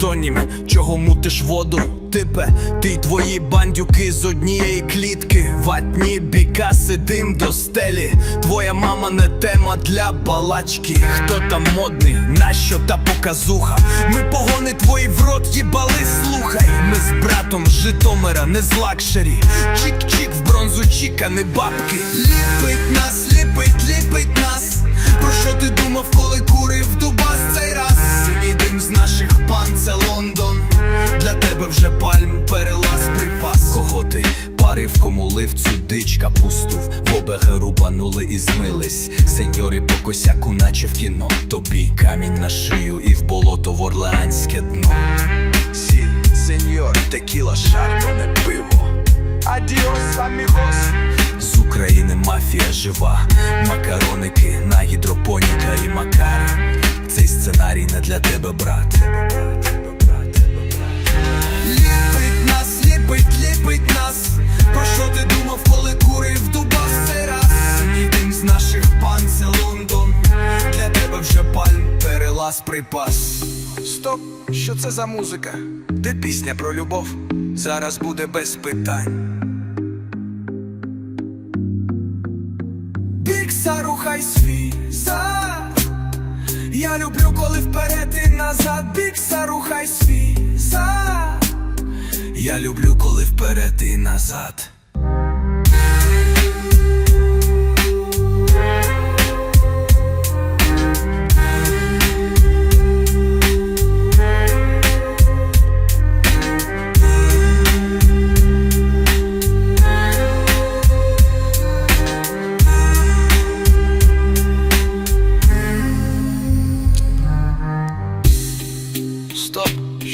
Тонім, чого мутиш воду? Типе, ти й твої бандюки з однієї клітки. Ватні бікаси, дим до стелі. Твоя мама не тема для балачки. Хто там модний, нащо та показуха? Ми погони твої в рот їбали, слухай. Ми з братом з Житомира, не з лакшері. Чік-чік в бронзу чіка, не бабки. Ліпить нас, ліпить, ліпить нас. Про що ти думав, коли наших це Лондон. Для тебе вже пальм перелаз припас. Кого ти парив, кому лив цю дич капусту В ОБГ рубанули і змились. Сеньори по косяку, наче в кіно. Тобі камінь на шию і в болото в орлеанське дно. Сіль, сеньор, текіла, шардоне пиво. Адіос, амігос. З України мафія жива, макароники на гідропоніка і макари. Цей сценарій не для тебе, перелаз припас. Стоп, що це за музика? Де пісня про любов? Зараз буде без питань. Бікса, рухай свій Я люблю, коли вперед і назад Бікса, рухай свій Я люблю, коли вперед і назад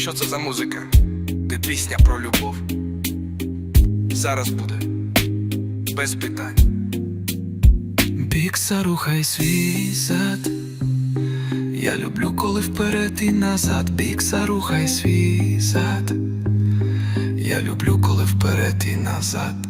що це за музика? Де пісня про любов? Зараз буде без питань. Бікса, рухай свій зад. Я люблю, коли вперед і назад. Бікса, рухай свій зад. Я люблю, коли вперед і назад.